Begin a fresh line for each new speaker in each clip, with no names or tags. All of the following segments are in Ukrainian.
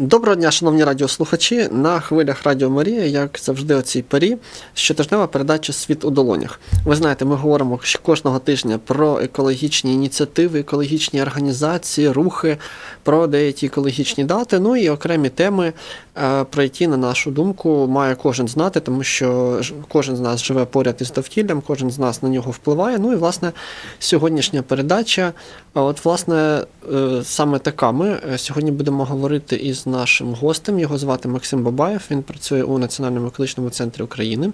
Доброго дня, шановні радіослухачі. На хвилях Радіо Марія, як завжди, о цій порі, щотижнева передача Світ у долонях. Ви знаєте, ми говоримо кожного тижня про екологічні ініціативи, екологічні організації, рухи, про деякі екологічні дати, ну і окремі теми, е, про які, на нашу думку, має кожен знати, тому що кожен з нас живе поряд із довкіллям, кожен з нас на нього впливає. Ну і власне сьогоднішня передача, от власне е, саме така. Ми е, сьогодні будемо говорити із нашим гостем. Його звати Максим Бабаєв. Він працює у Національному екологічному центрі України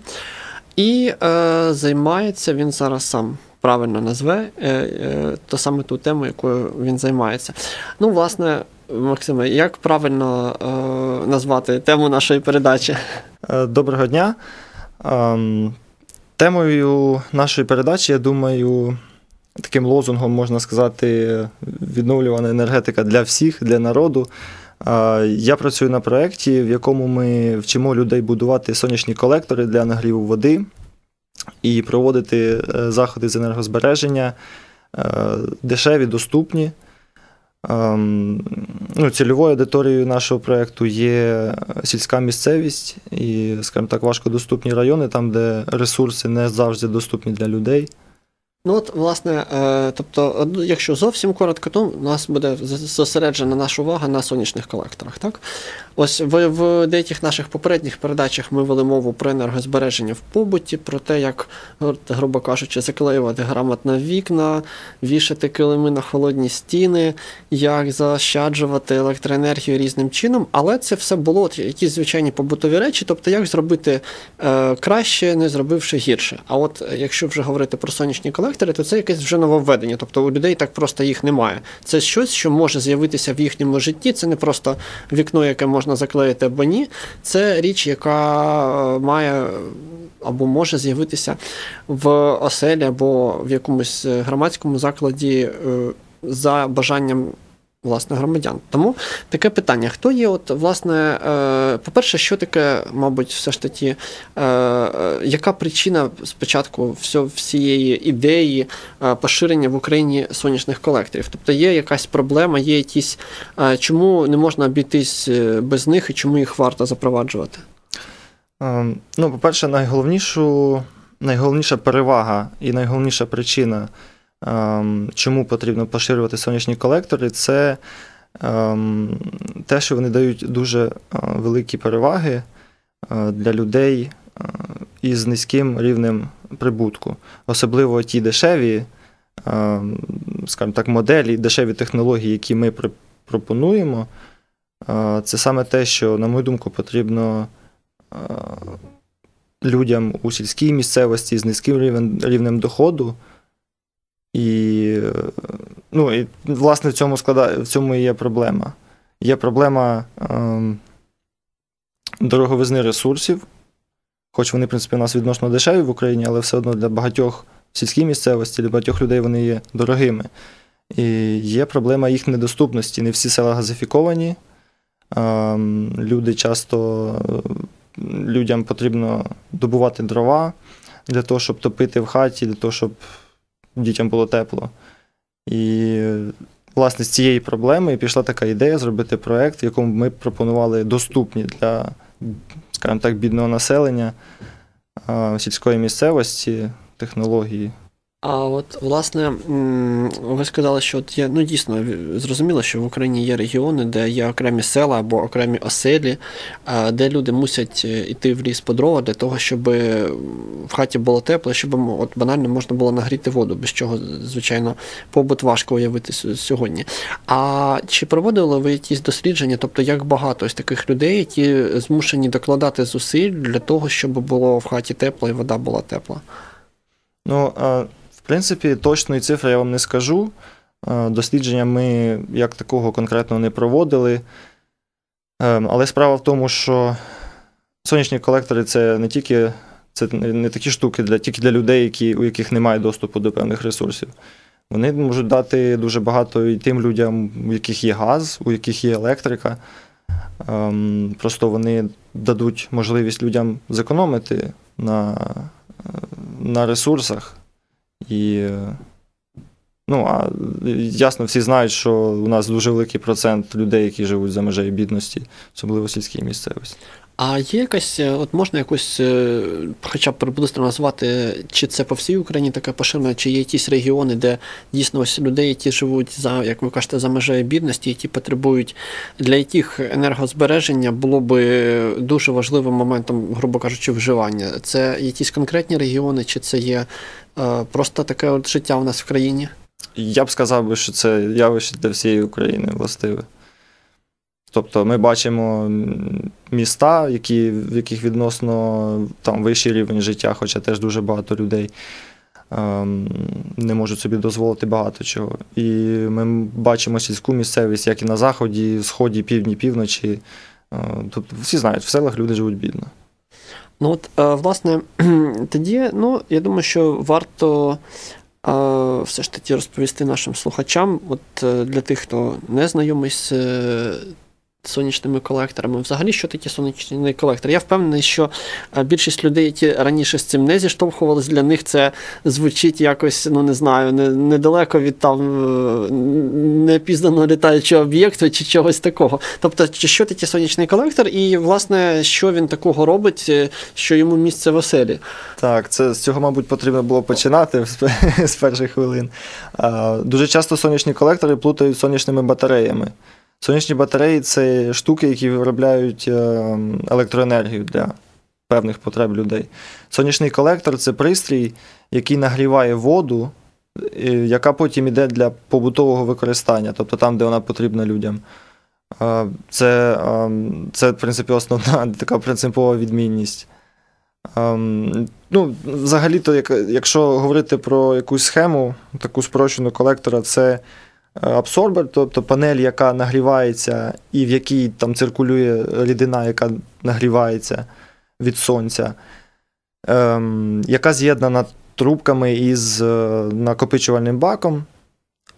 і е, займається він зараз сам. Правильно назве е, е, то саме ту тему, якою він займається. Ну, власне, Максиме, як правильно е, назвати тему нашої передачі?
Доброго дня. Е, темою нашої передачі, я думаю, таким лозунгом можна сказати, відновлювана енергетика для всіх, для народу. Я працюю на проєкті, в якому ми вчимо людей будувати сонячні колектори для нагріву води і проводити е, заходи з енергозбереження, е, дешеві, доступні. Ем, ну, Цільовою аудиторією нашого проєкту є сільська місцевість і, скажімо так, важкодоступні райони, там, де ресурси не завжди доступні для людей.
Ну от, власне, е, тобто, якщо зовсім коротко, то у нас буде зосереджена наша увага на сонячних колекторах. Так? Ось в, в деяких наших попередніх передачах ми вели мову про енергозбереження в побуті, про те, як, грубо кажучи, заклеювати грамотно вікна, вішати килими на холодні стіни, як заощаджувати електроенергію різним чином. Але це все було якісь звичайні побутові речі, тобто як зробити е, краще, не зробивши гірше. А от якщо вже говорити про сонячні колектори, то це якесь вже нововведення. Тобто у людей так просто їх немає. Це щось, що може з'явитися в їхньому житті. Це не просто вікно, яке можна заклеїти або ні. Це річ, яка е, має або може з'явитися в оселі або в якомусь е, громадському закладі е, за бажанням власне громадян. Тому таке питання: хто є, от, власне, е, по-перше, що таке, мабуть, все ж таки, е, е, яка причина спочатку всієї ідеї поширення в Україні сонячних колекторів? Тобто є якась проблема, є якісь, чому не можна обійтись без них і чому їх варто запроваджувати?
Ну, по-перше, найголовнішу, найголовніша перевага і найголовніша причина. Ем, чому потрібно поширювати сонячні колектори, це ем, те, що вони дають дуже е, великі переваги е, для людей е, із низьким рівнем прибутку. Особливо ті дешеві, ем, скажімо так, моделі, дешеві технології, які ми пропонуємо. Це саме те, що, на мою думку, потрібно людям у сільській місцевості з низьким рівнем доходу. І, ну, і власне, в цьому склада... в цьому і є проблема. Є проблема ем, дороговизни ресурсів, хоч вони, в принципі, у нас відносно дешеві в Україні, але все одно для багатьох в сільській місцевості, для багатьох людей вони є дорогими. І є проблема їх недоступності. Не всі села газифіковані. Ем, люди часто людям потрібно добувати дрова для того, щоб топити в хаті, для того, щоб дітям було тепло. І, власне, з цієї проблеми пішла така ідея зробити проєкт, в якому ми пропонували доступні для, скажімо так, бідного населення сільської місцевості технології.
А от власне ви сказали, що от є ну дійсно зрозуміло, що в Україні є регіони, де є окремі села або окремі оселі, де люди мусять йти е, в ліс по дрова для того, щоб в хаті було тепло, щоб от банально можна було нагріти воду, без чого, звичайно, побут важко уявити сьогодні. А чи проводили ви якісь дослідження, тобто як багато ось таких людей, які змушені докладати зусиль для того, щоб було в хаті тепло і вода була тепла?
Ну, в принципі, точної цифри я вам не скажу. Е, дослідження ми як такого конкретно не проводили. Ем, але справа в тому, що сонячні колектори це не тільки це не такі штуки для, тільки для людей, які, у яких немає доступу до певних ресурсів. Вони можуть дати дуже багато і тим людям, у яких є газ, у яких є електрика. Ем, просто вони дадуть можливість людям зекономити на, на ресурсах. І Ну, а ясно, всі знають, що у нас дуже великий процент людей, які живуть за межею бідності, особливо сільській місцевості.
А є якась, е, от можна якусь, е, хоча б приблизно назвати, чи це по всій Україні таке поширено, чи є якісь регіони, де дійсно ось людей, які живуть за, як ви кажете, за межею бідності, які потребують, для яких енергозбереження було би дуже важливим моментом, грубо кажучи, вживання. Це якісь конкретні регіони, чи це є е, просто таке от життя у нас в країні?
Я б сказав би, що це явище для всієї України властиве. Тобто ми бачимо міста, які, в яких відносно там вищий рівень життя, хоча теж дуже багато людей ем, не можуть собі дозволити багато чого. І ми бачимо сільську місцевість, як і на заході, сході, півдні, півночі. Е, Тобто всі знають, в селах люди живуть бідно.
Ну от, е, власне, тоді, ну, я думаю, що варто е, все ж таки розповісти нашим слухачам, от е, для тих, хто не знайомий з сонячними колекторами, взагалі, що таке сонячний колектор? Я впевнений, що е, більшість людей, які раніше з цим не зіштовхувалися, для них це звучить якось, ну не знаю, недалеко від там е, непізнаного літаючого об'єкту чи чогось такого. Тобто, що таке сонячний колектор, і, власне, що він такого робить, е, що йому місце в оселі?
Так, це з цього, мабуть, потрібно було починати з, перших хвилин. Дуже часто сонячні колектори плутають сонячними батареями. Сонячні батареї це штуки, які виробляють е, електроенергію для певних потреб людей. Сонячний колектор це пристрій, який нагріває воду, яка потім йде для побутового використання, тобто там, де вона потрібна людям. Е, Це, е, це в принципі, основна така принципова відмінність. Ну, взагалі-то, якщо говорити про якусь схему, таку спрощену колектора, це абсорбер, тобто панель, яка нагрівається, і в якій там циркулює рідина, яка нагрівається від сонця, ем, яка з'єднана трубками із е, накопичувальним баком.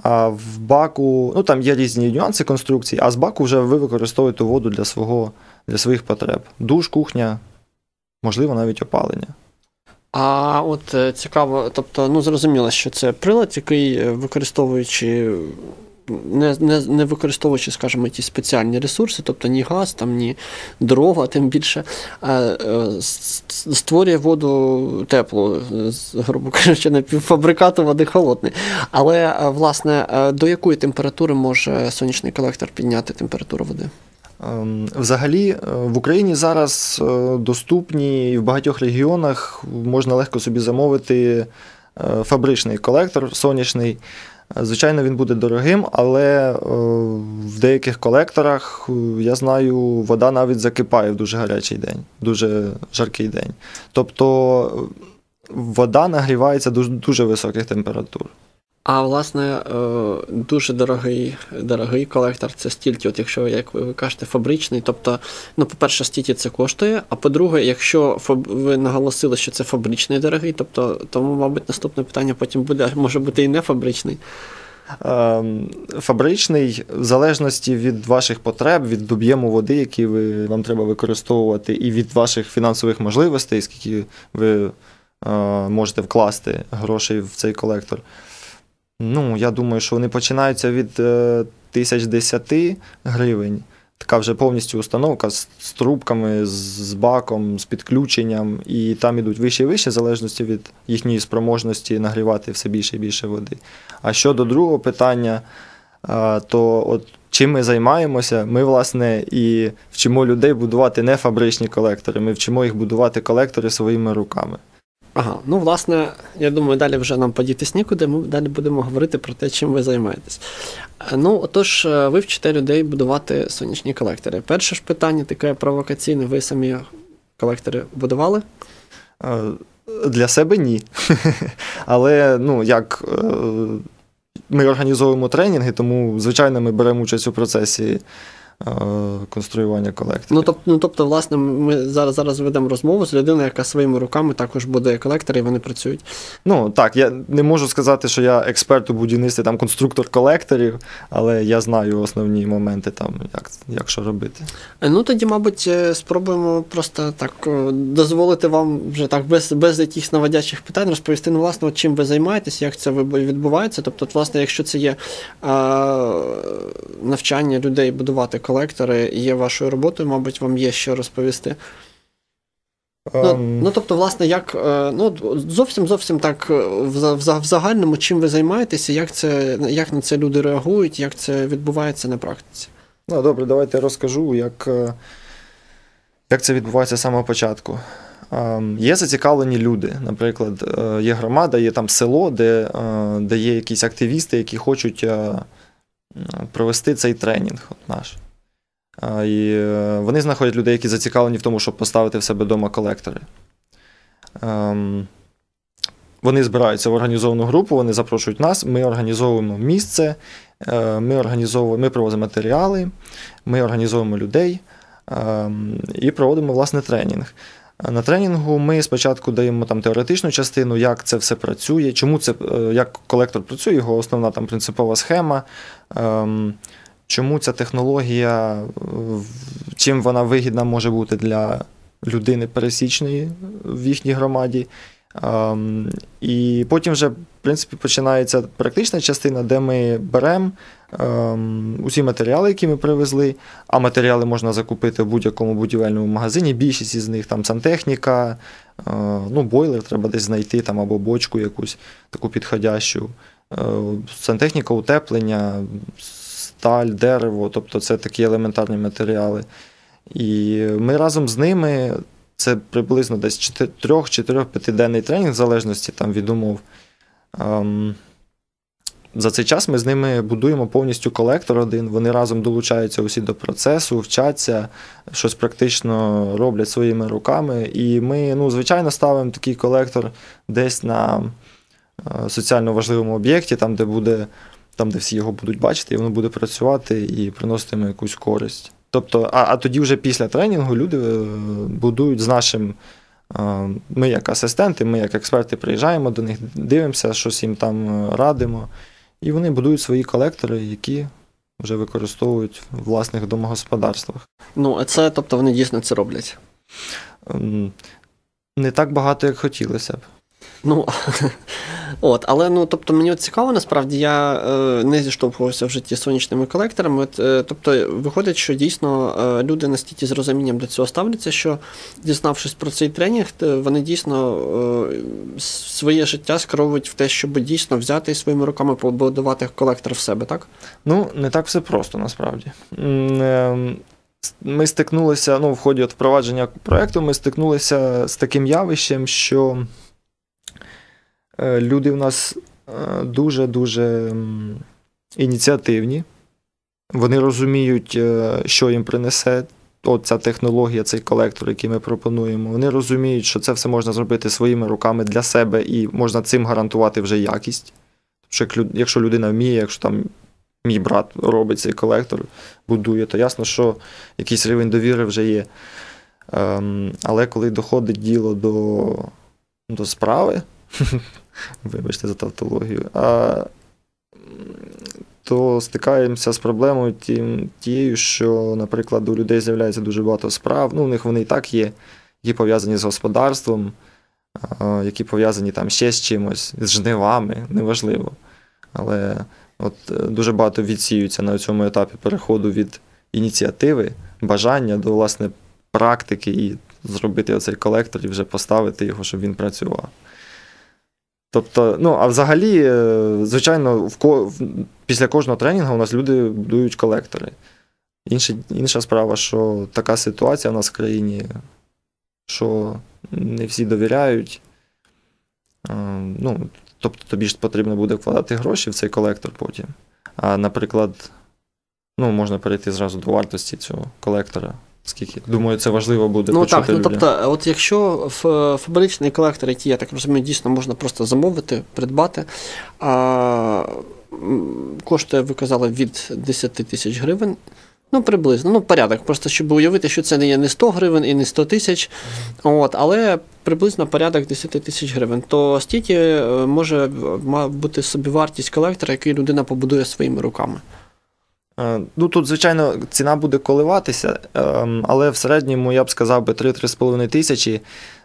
А в баку, ну там є різні нюанси конструкції, а з баку вже ви використовуєте воду для, свого, для своїх потреб. Душ, кухня, можливо, навіть опалення.
А от е, цікаво, тобто, ну зрозуміло, що це прилад, який е, використовуючи, не, не, не використовуючи, скажімо, ті спеціальні ресурси, тобто ні газ, там, ні дрова, тим більше, е, е, створює воду теплу, грубо кажучи, напівфабрикату води холодний. Але, власне, до якої температури може сонячний колектор підняти температуру води?
Ем, Взагалі, е, в Україні зараз е, доступні і в багатьох регіонах можна легко собі замовити е, фабричний колектор сонячний. Звичайно, він буде дорогим, але в деяких колекторах, я знаю, вода навіть закипає в дуже гарячий день, дуже жаркий день. Тобто вода нагрівається до дуже високих температур.
А власне, е, дуже дорогий, дорогий колектор це стільки, от якщо, як ви кажете, фабричний. Тобто, ну, по-перше, стільки це коштує. А по-друге, якщо ви наголосили, що це фабричний дорогий, тобто, тому, мабуть, наступне питання потім буде, може бути і не фабричний.
Ем, Фабричний, в залежності від ваших потреб, від об'єму води, який ви, вам треба використовувати, і від ваших фінансових можливостей, скільки ви е, можете вкласти грошей в цей колектор. Ну, я думаю, що вони починаються від е, тисяч десяти гривень. Така вже повністю установка з, з трубками, з, з баком, з підключенням, і там ідуть вище і вище, в залежності від їхньої спроможності нагрівати все більше і більше води. А щодо другого питання, а, то от чим ми займаємося, ми, власне, і вчимо людей будувати не фабричні колектори, ми вчимо їх будувати колектори своїми руками.
Ага, ну власне, я думаю, далі вже нам подітись нікуди. Ми далі будемо говорити про те, чим ви займаєтесь. Е, Ну, отож, е, ви вчите людей будувати сонячні колектори. Перше ж питання таке провокаційне: ви самі колектори будували?
Е, Для себе ні. Але ну, як ми організовуємо тренінги, тому, звичайно, ми беремо участь у процесі конструювання колекторів.
Ну, тобто, ну, тобто, власне, ми зараз зараз ведемо розмову з людиною, яка своїми руками також будує колектори, і вони працюють.
Ну так, я не можу сказати, що я експерт у будівництві, там конструктор колекторів, але я знаю основні моменти, там, як, як що робити.
Е, Ну тоді, мабуть, е, спробуємо просто так е, дозволити вам вже так без, без якихось наводячих питань розповісти, ну, власне, чим ви займаєтесь, як це відбувається. Тобто, власне, якщо це є е, навчання людей будувати колектори є вашою роботою, мабуть, вам є що розповісти. Ну,
Ем,
ну тобто, власне, як е, ну зовсім зовсім так е, в, в, в загальному, чим ви займаєтеся, як це як на це люди реагують, як це відбувається на практиці?
Ну, добре, давайте я розкажу, як, е, як це відбувається з самого початку. Ем, Є зацікавлені люди. Наприклад, є громада, є там село, де, де є якісь активісти, які хочуть провести цей тренінг наш. І е, вони знаходять людей, які зацікавлені в тому, щоб поставити в себе вдома колектори. Ем, Вони збираються в організовану групу, вони запрошують нас, ми організовуємо місце, е, ми організовуємо, ми привозимо матеріали, ми організовуємо людей ем, і проводимо власне тренінг. На тренінгу ми спочатку даємо там теоретичну частину, як це все працює, чому це, е, як колектор працює, його основна там принципова схема, ем, чому ця технологія, е, чим вона вигідна може бути для людини пересічної в їхній громаді. Ем, і потім вже, в принципі, починається практична частина, де ми беремо ем, усі матеріали, які ми привезли, а матеріали можна закупити в будь-якому будівельному магазині. Більшість із них там сантехніка, е, ну, бойлер треба десь знайти там, або бочку якусь таку підходящу. Е, сантехніка, утеплення, сталь, дерево, тобто це такі елементарні матеріали. І ми разом з ними. Це приблизно десь 3-4-5денний тренінг, в залежності там, від умов. Ем, за цей час ми з ними будуємо повністю колектор один. Вони разом долучаються усі до процесу, вчаться, щось практично роблять своїми руками. І ми, ну, звичайно, ставимо такий колектор десь на е, соціально важливому об'єкті, там, де буде, там, де всі його будуть бачити, і воно буде працювати і приносити йому якусь користь. Тобто, а, а тоді вже після тренінгу люди е, будують з нашим. е, Ми, як асистенти, ми, як експерти, приїжджаємо до них, дивимося, щось їм там е, радимо. І вони будують свої колектори, які вже використовують в власних домогосподарствах.
Ну, а це, тобто, вони дійсно це роблять.
Ем, Не так багато, як хотілося б.
Ну, от, але ну, тобто, мені от цікаво, насправді я е, не зіштовхувався в житті з сонячними колекторами. От, е, тобто, виходить, що дійсно е, люди настільки з розумінням до цього ставляться, що дізнавшись про цей тренінг, е, вони дійсно е, своє життя скеровують в те, щоб дійсно взяти і своїми руками побудувати колектор в себе, так?
Ну, не так все просто насправді. С- Ми стикнулися, ну, в ході от впровадження проєкту, ми стикнулися з таким явищем, що е, люди в нас е, дуже-дуже ініціативні. Вони розуміють, е, що їм принесе ця технологія, цей колектор, який ми пропонуємо. Вони розуміють, що це все можна зробити своїми руками для себе і можна цим гарантувати вже якість. Лю- якщо людина вміє, якщо там мій брат робить цей колектор, будує, то ясно, що якийсь рівень довіри вже є. Ем, але коли доходить діло до, до справи, вибачте за тавтологію, а, то стикаємося з проблемою тією, що, наприклад, у людей з'являється дуже багато справ. Ну, у них вони і так є, які пов'язані з господарством, які пов'язані там ще з чимось, з жнивами, неважливо. Але от дуже багато відсіються на цьому етапі переходу від ініціативи, бажання до власне практики і зробити оцей колектор і вже поставити його, щоб він працював. Тобто, ну, а взагалі, е, звичайно, в ко... після кожного тренінгу у нас люди будують колектори. Інша, інша справа, що така ситуація в нас в країні, що не всі довіряють. Е, Ну, тобто тобі ж потрібно буде вкладати гроші в цей колектор потім. А, наприклад, ну, можна перейти зразу до вартості цього колектора. Скільки? Думаю, це важливо буде
Ну
почути
так, ну
людям.
тобто, от якщо фабричний колектор, який, я так розумію, дійсно можна просто замовити, придбати, а, коштує, ви казали, від 10 тисяч гривень. Ну, приблизно, ну, порядок. Просто щоб уявити, що це не є не 100 гривень і не 100 тисяч, от, але приблизно порядок 10 тисяч гривень. То стільки е, може е, бути собівартість колектора, який людина побудує своїми руками.
Е, Ну, тут, звичайно, ціна буде коливатися, ем, але в середньому я б сказав би 3-3,5 тисячі.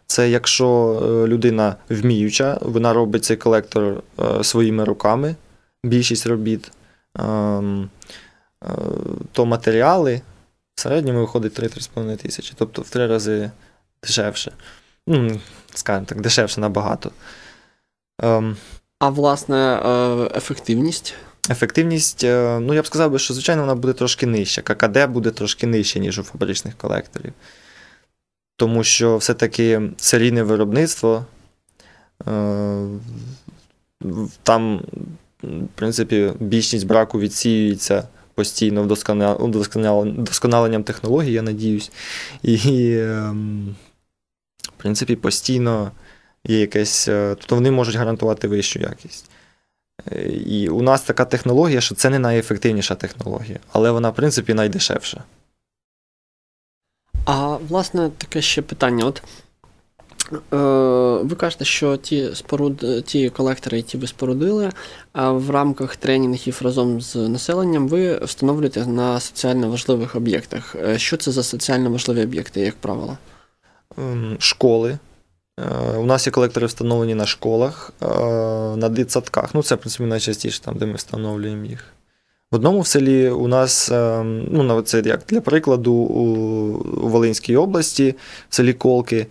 Це якщо е, людина вміюча, вона робить цей колектор е, своїми руками, більшість робіт, ем, е, то матеріали в середньому виходить 3-3,5 тисячі, тобто в три рази дешевше. Ну, скажімо так, дешевше набагато. Ем,
А власне, е, ефективність.
Ефективність, е, ну я б сказав би, що звичайно вона буде трошки нижча. ККД буде трошки нижче, ніж у фабричних колекторів. Тому що все-таки серійне виробництво. е, Там, в принципі, більшість браку відсіюється постійно вдосконал- вдосконал- вдосконаленням технологій, я надіюсь. І, ем, в принципі, постійно є якесь. е, Тобто вони можуть гарантувати вищу якість. Е, І у нас така технологія, що це не найефективніша технологія, але вона, в принципі, найдешевша.
А власне таке ще питання. От е, ви кажете, що ті споруд, ті колектори, які ви спорудили, а в рамках тренінгів разом з населенням ви встановлюєте на соціально важливих об'єктах. Е, Що це за соціально важливі об'єкти, як правило?
Ем, Школи. Е, У нас є колектори встановлені на школах, е, на дитсадках. Ну, це, в принципі, найчастіше там, де ми встановлюємо їх. В одному в селі у нас, ем, ну, це як для прикладу, у Волинській області, в селі Колки,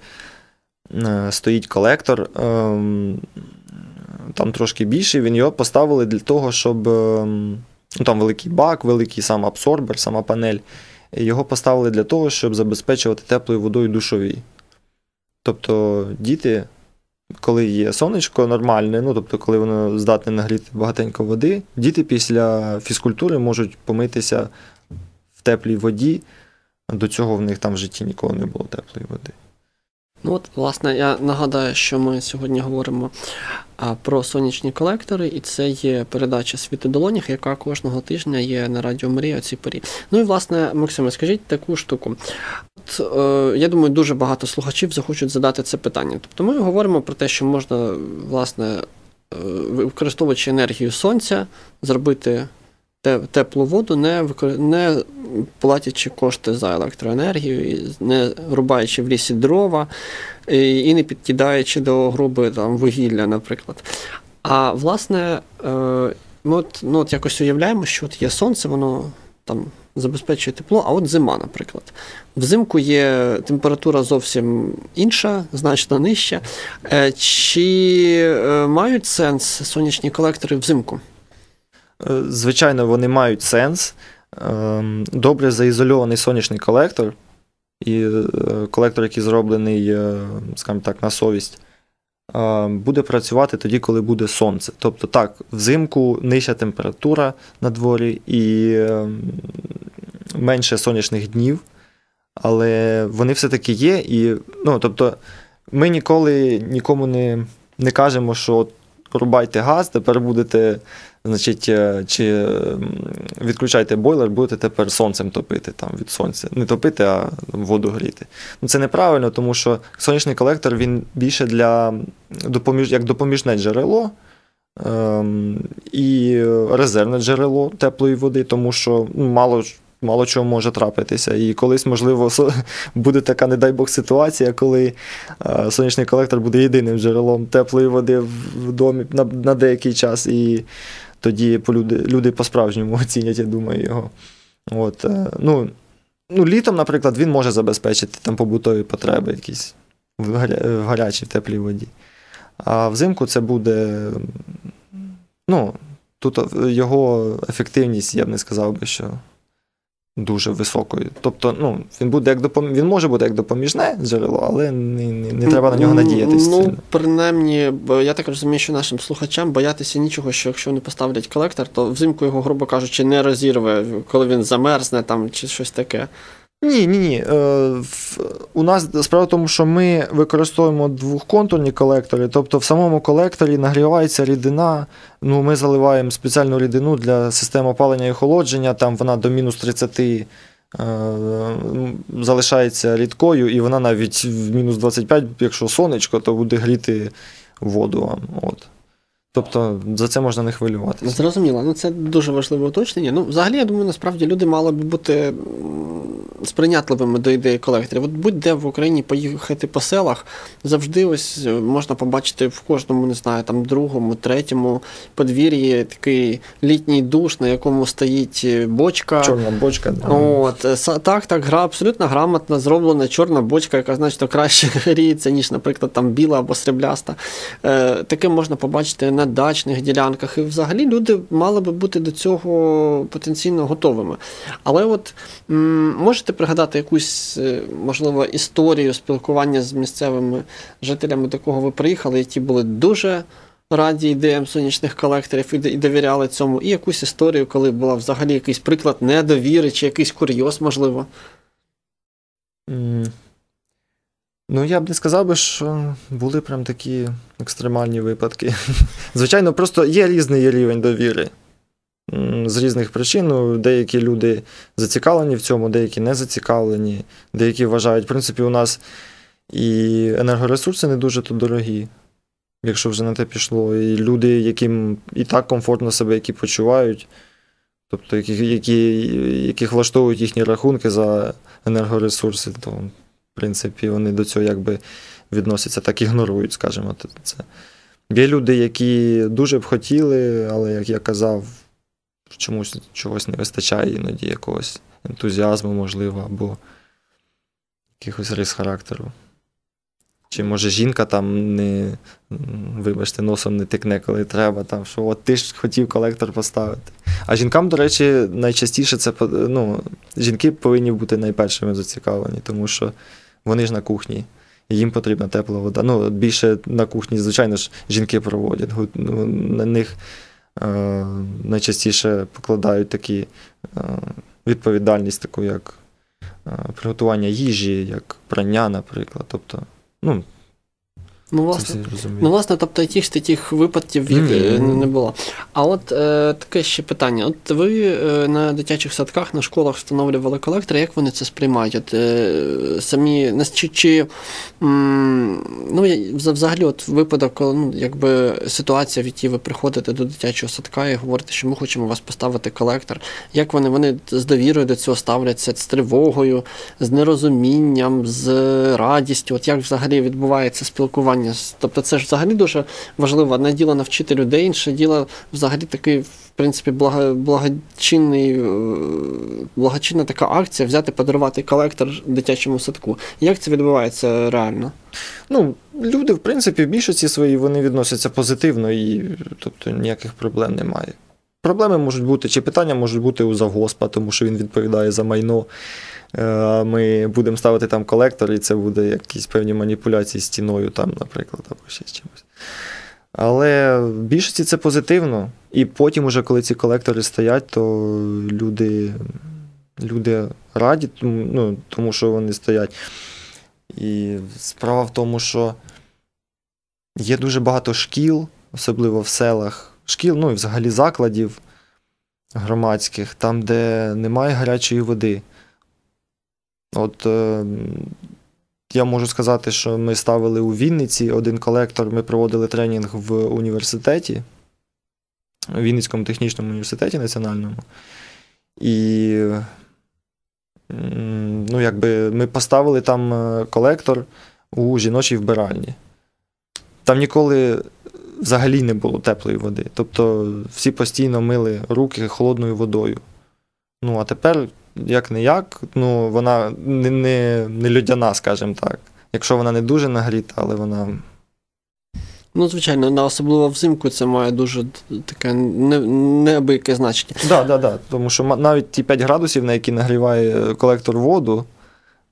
е, стоїть колектор. Там трошки більший, він його поставили для того, щоб. Ну, там великий бак, великий сам абсорбер, сама панель. Його поставили для того, щоб забезпечувати теплою водою душові. Тобто діти, коли є сонечко нормальне, ну тобто, коли воно здатне нагріти багатенько води, діти після фізкультури можуть помитися в теплій воді. До цього в них там в житті ніколи не було теплої води.
Ну от, власне, я нагадаю, що ми сьогодні говоримо а, про сонячні колектори, і це є передача «Світ у долонях, яка кожного тижня є на Радіо Марія о цій порі. Ну і власне, Максиме, скажіть таку штуку. От, е, я думаю, дуже багато слухачів захочуть задати це питання. Тобто ми говоримо про те, що можна, власне, е, використовуючи енергію сонця, зробити теплу воду, не, не платячи кошти за електроенергію, не рубаючи в лісі дрова і, і не підкидаючи до груби там, вугілля, наприклад. А власне, е, ми от, ну, от якось уявляємо, що от є сонце, воно там забезпечує тепло, а от зима, наприклад. Взимку є температура зовсім інша, значно нижча. Е, Чи е, мають сенс сонячні колектори взимку?
Е, Звичайно, вони мають сенс. Ем, Добре заізольований сонячний колектор, і е, колектор, який зроблений, е, скажімо так, на совість, буде працювати тоді, коли буде сонце. Тобто, так, взимку нижча температура на дворі і ем, менше сонячних днів, але вони все-таки є. І, ну, тобто, ми ніколи нікому не, не кажемо, що рубайте газ, тепер будете значить, е, чи відключайте бойлер, будете тепер сонцем топити там від сонця. Не топити, а воду гріти. Ну це неправильно, тому що сонячний колектор він більше для допоміж, як допоміжне джерело. Ем, і резервне джерело теплої води, тому що ну, мало, мало чого може трапитися. І колись, можливо, буде така, не дай Бог, ситуація, коли е, сонячний колектор буде єдиним джерелом теплої води в домі на, на деякий час. І тоді люди, люди по-справжньому оцінять, я думаю, його. От, е, ну, ну, літом, наприклад, він може забезпечити там побутові потреби якісь в, гаря, в гарячій, теплій воді. А взимку це буде. Ну, тут його ефективність, я б не сказав би, що дуже високою. Тобто, ну, він буде як допом... він може бути як допоміжне джерело, але не, не, не треба на нього надіятися.
Ну, принаймні, бо я так розумію, що нашим слухачам боятися нічого, що якщо вони поставлять колектор, то взимку його, грубо кажучи, не розірве, коли він замерзне там чи щось таке.
Ні, ні, ні. Е, у нас справа в тому, що ми використовуємо двохконтурні колектори, тобто в самому колекторі нагрівається рідина. Ну, ми заливаємо спеціальну рідину для систем опалення і охолодження, там вона до мінус 30 е, залишається рідкою, і вона навіть в мінус 25, якщо сонечко, то буде гріти воду. От. Тобто за це можна не хвилюватися.
Зрозуміло, ну це дуже важливе уточнення. Ну, взагалі, я думаю, насправді люди мали б бути сприйнятливими до ідеї колекторів. От будь-де в Україні поїхати по селах, завжди ось е, можна побачити в кожному, не знаю, там другому, третьому подвір'ї такий літній душ, на якому стоїть е, бочка.
Чорна бочка. да.
От, е, так, так, гра абсолютно грамотно зроблена чорна бочка, яка значно краще гріється, ніж, наприклад, там біла або срібляста. Таке можна побачити на дачних ділянках. І взагалі люди мали би бути до цього потенційно готовими. Але от можете пригадати якусь, е, можливо, історію спілкування з місцевими жителями, до кого ви приїхали, які були дуже. Раді ідеям сонячних колекторів і довіряли цьому, і якусь історію, коли була взагалі якийсь приклад недовіри чи якийсь курйоз, можливо.
Ну, я б не сказав би, що були прям такі екстремальні випадки. Звичайно, просто є різний рівень довіри. З різних причин. Ну, деякі люди зацікавлені в цьому, деякі не зацікавлені, деякі вважають, в принципі, у нас і енергоресурси не дуже то дорогі, якщо вже на те пішло. І люди, яким і так комфортно себе, які почувають, тобто, які, які, яких влаштовують їхні рахунки за енергоресурси, то принципі, вони до цього якби відносяться, так ігнорують, скажімо це. Є люди, які дуже б хотіли, але, як я казав, чомусь чогось не вистачає іноді якогось ентузіазму, можливо, або якихось рис характеру. Чи може жінка там не, вибачте, носом не тикне, коли треба, там, що от ти ж хотів колектор поставити. А жінкам, до речі, найчастіше це ну, жінки повинні бути найпершими зацікавлені, тому що вони ж на кухні, їм потрібна тепла вода. Ну, більше на кухні, звичайно ж, жінки проводять. Ну, На них е, найчастіше покладають такі е, відповідальність, таку як е, приготування їжі, як прання, наприклад. Тобто, ну,
Ну, власне. Ну, власне, тобто яких таких випадків
ні.
не було. А от е, таке ще питання: от ви е, на дитячих садках, на школах встановлювали колектори, як вони це сприймають? От, е, самі чи, чи м, ну, взагалі, от випадок, коли, ну, якби ситуація, в якій ви приходите до дитячого садка і говорите, що ми хочемо у вас поставити колектор. Як вони, вони з довірою до цього ставляться, з тривогою, з нерозумінням, з радістю? От як взагалі відбувається спілкування? З- Тобто це ж взагалі дуже важливо. Одне діло навчити людей, інше діло взагалі такий, в принципі, благо, благочинний, е, благочинна така акція взяти, подарувати колектор дитячому садку. Як це відбувається реально?
Ну, люди, в принципі, в більшості своїй вони відносяться позитивно і тобто ніяких проблем немає. Проблеми можуть бути, чи питання можуть бути у завгоспа, тому що він відповідає за майно. Е, Ми будемо ставити там колектор, і це буде якісь певні маніпуляції стіною, там, наприклад, або ще з чимось. Але в більшості це позитивно. І потім, уже, коли ці колектори стоять, то люди, люди раді, ну, тому що вони стоять. І справа в тому, що є дуже багато шкіл, особливо в селах, шкіл, ну і взагалі закладів громадських, там, де немає гарячої води. От е, я можу сказати, що ми ставили у Вінниці один колектор, ми проводили тренінг в університеті, в Вінницькому технічному університеті національному. І ну, якби ми поставили там е, колектор у жіночій вбиральні. Там ніколи взагалі не було теплої води. Тобто всі постійно мили руки холодною водою. Ну, а тепер, як не як, ну, вона не, не, не льодяна, скажімо так. Якщо вона не дуже нагріта, але вона.
Ну, звичайно, на особливо взимку це має дуже таке не, неабияке значення.
Да, да, да. Тому що навіть ті 5 градусів, на які нагріває колектор воду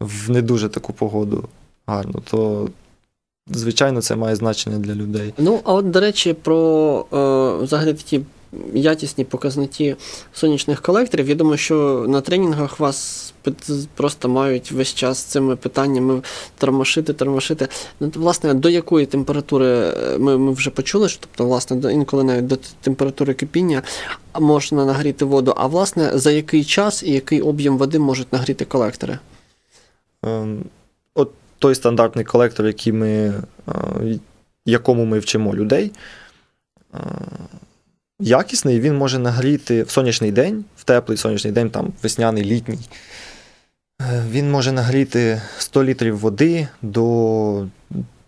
в не дуже таку погоду гарну, то звичайно це має значення для людей.
Ну, а от, до речі, про е, взагалі такі якісні показники сонячних колекторів. Я думаю, що на тренінгах вас просто мають весь час цими питаннями тормошити, тормошити. Ну, власне, до якої температури е, ми, ми вже почули, що тобто, власне, інколи навіть до температури кипіння можна нагріти воду. А власне, за який час і який об'єм води можуть нагріти колектори?
Ем, От той стандартний колектор, який ми, якому ми вчимо людей, якісний, він може нагріти в сонячний день, в теплий сонячний день, там весняний, літній. е, Він може нагріти 100 літрів води до,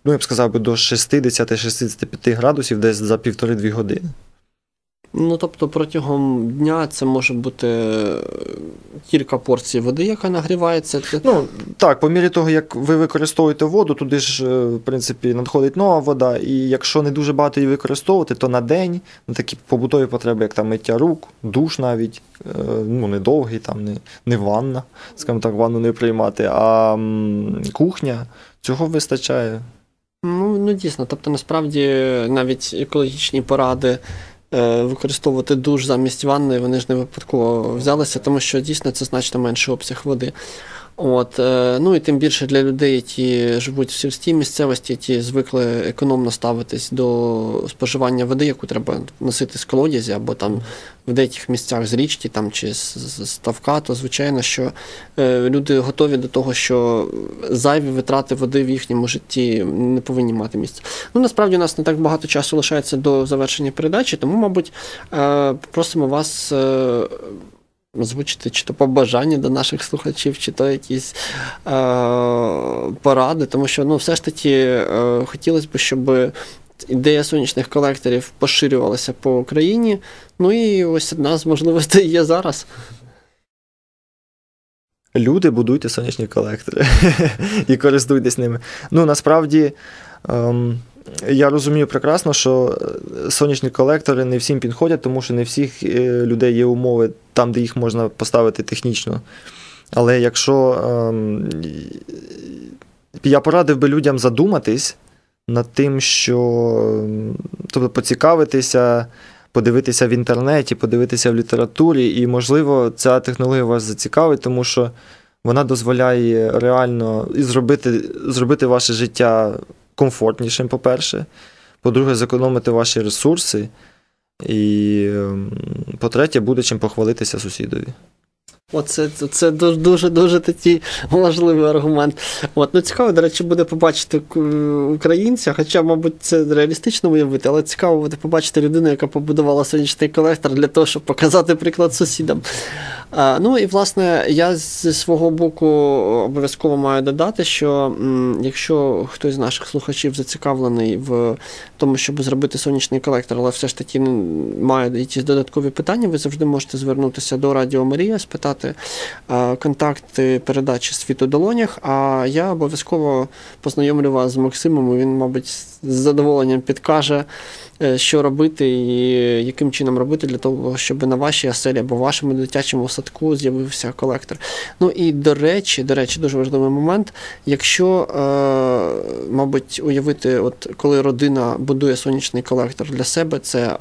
ну, я б сказав до 60-65 градусів десь за півтори-дві години.
Ну, тобто протягом дня це може бути е, кілька порцій води, яка нагрівається.
Ну, так, по мірі того, як ви використовуєте воду, туди ж, е, в принципі, надходить нова вода, і якщо не дуже багато її використовувати, то на день на такі побутові потреби, як там миття рук, душ навіть, е, ну, не довгий, там, не, не ванна, скажімо так, ванну не приймати, а кухня, цього вистачає.
Ну, ну дійсно, тобто насправді навіть екологічні поради використовувати душ замість ванни, вони ж не випадково взялися, тому що дійсно це значно менший обсяг води. От, е, ну і тим більше для людей, які живуть в сільській місцевості, які звикли економно ставитись до споживання води, яку треба носити з колодязі, або там в деяких місцях з річки там, чи з, ставка, то звичайно, що е, люди готові до того, що зайві витрати води в їхньому житті не повинні мати місця. Ну насправді у нас не так багато часу лишається до завершення передачі, тому, мабуть, е, попросимо вас. Озвучити чи то побажання до наших слухачів, чи то якісь е, поради, тому що ну, все ж таки е, хотілося б, щоб ідея сонячних колекторів поширювалася по Україні. Ну і ось одна з можливостей є зараз.
Люди, будуйте сонячні колектори і користуйтесь ними. Ну, насправді, ем, я розумію прекрасно, що е, сонячні колектори не всім підходять, тому що не всіх е, людей є умови там, де їх можна поставити технічно. Але якщо ем, я порадив би людям задуматись над тим, що ем, тобто поцікавитися, подивитися в інтернеті, подивитися в літературі, і, можливо, ця технологія вас зацікавить, тому що вона дозволяє реально зробити, зробити ваше життя комфортнішим, по-перше. По-друге, зекономити ваші ресурси. І, ем, по-третє, буде чим похвалитися сусідові.
Оце це, дуже дуже такий важливий аргумент. От ну цікаво, до речі, буде побачити українця, хоча, мабуть, це реалістично уявити, але цікаво буде побачити людину, яка побудувала сонячний колектор для того, щоб показати приклад сусідам. А, ну і власне я зі свого боку обов'язково маю додати, що якщо хтось з наших слухачів зацікавлений в тому, щоб зробити сонячний колектор, але все ж таки має якісь додаткові питання, ви завжди можете звернутися до Радіо Марія, спитати е, контакти передачі світ у долонях. А я обов'язково познайомлю вас з Максимом. Він, мабуть, з задоволенням підкаже, е, що робити і яким чином робити для того, щоб на вашій оселі або вашому дитячому садку з'явився колектор. Ну і до речі, до речі, дуже важливий момент. Якщо, е, мабуть, уявити, от коли родина будує сонячний колектор для себе, це е,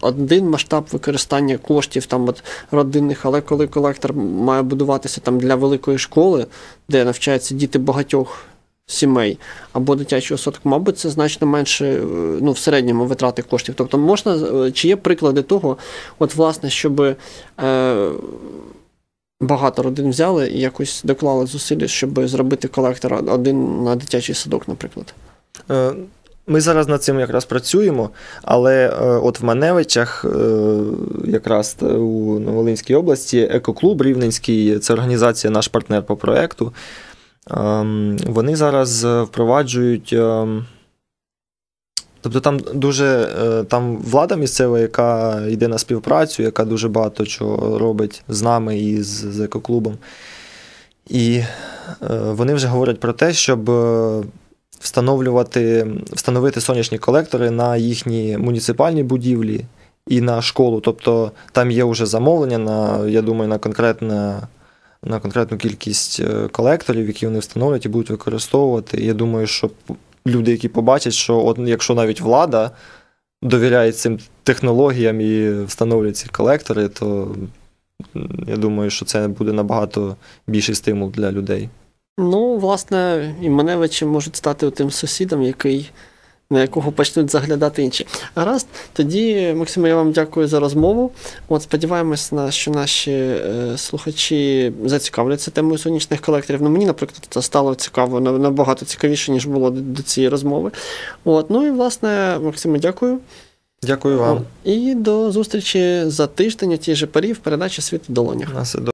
один масштаб використання коштів там от родинних, але коли колектор має будуватися там для великої школи, де навчаються діти багатьох. Сімей або дитячого садку, мабуть, це значно менше е, ну, в середньому витрати коштів. Тобто, можна е, чи є приклади того, от власне, щоб е, багато родин взяли і якось доклали зусилля, щоб зробити колектор один на дитячий садок, наприклад.
Е, Ми зараз над цим якраз працюємо, але от в Маневичах, якраз у Новолинській області, екоклуб Рівненський, це організація, наш партнер по проекту. Ем, Вони зараз е, впроваджують. ем, Тобто там дуже е, там влада місцева, яка йде на співпрацю, яка дуже багато чого робить з нами і з, з екоклубом. І е, вони вже говорять про те, щоб встановлювати, встановити сонячні колектори на їхні муніципальні будівлі і на школу. Тобто там є вже замовлення на, я думаю, на конкретне. На конкретну кількість е, колекторів, які вони встановлять і будуть використовувати. Я думаю, що люди, які побачать, що от якщо навіть влада довіряє цим технологіям і встановлюють ці колектори, то я думаю, що це буде набагато більший стимул для людей.
Ну, власне, і маневичі можуть стати тим сусідом, який, на якого почнуть заглядати інші. Гаразд, тоді, Максиме, я вам дякую за розмову. От сподіваємось, на, що наші е, слухачі зацікавляться темою сонячних колекторів. Ну, мені, наприклад, це стало цікаво, набагато цікавіше, ніж було до, до цієї розмови. От, ну і власне, Максиме, дякую.
Дякую вам.
І до зустрічі за тиждень у тій же парі в передачі Світ в долонях.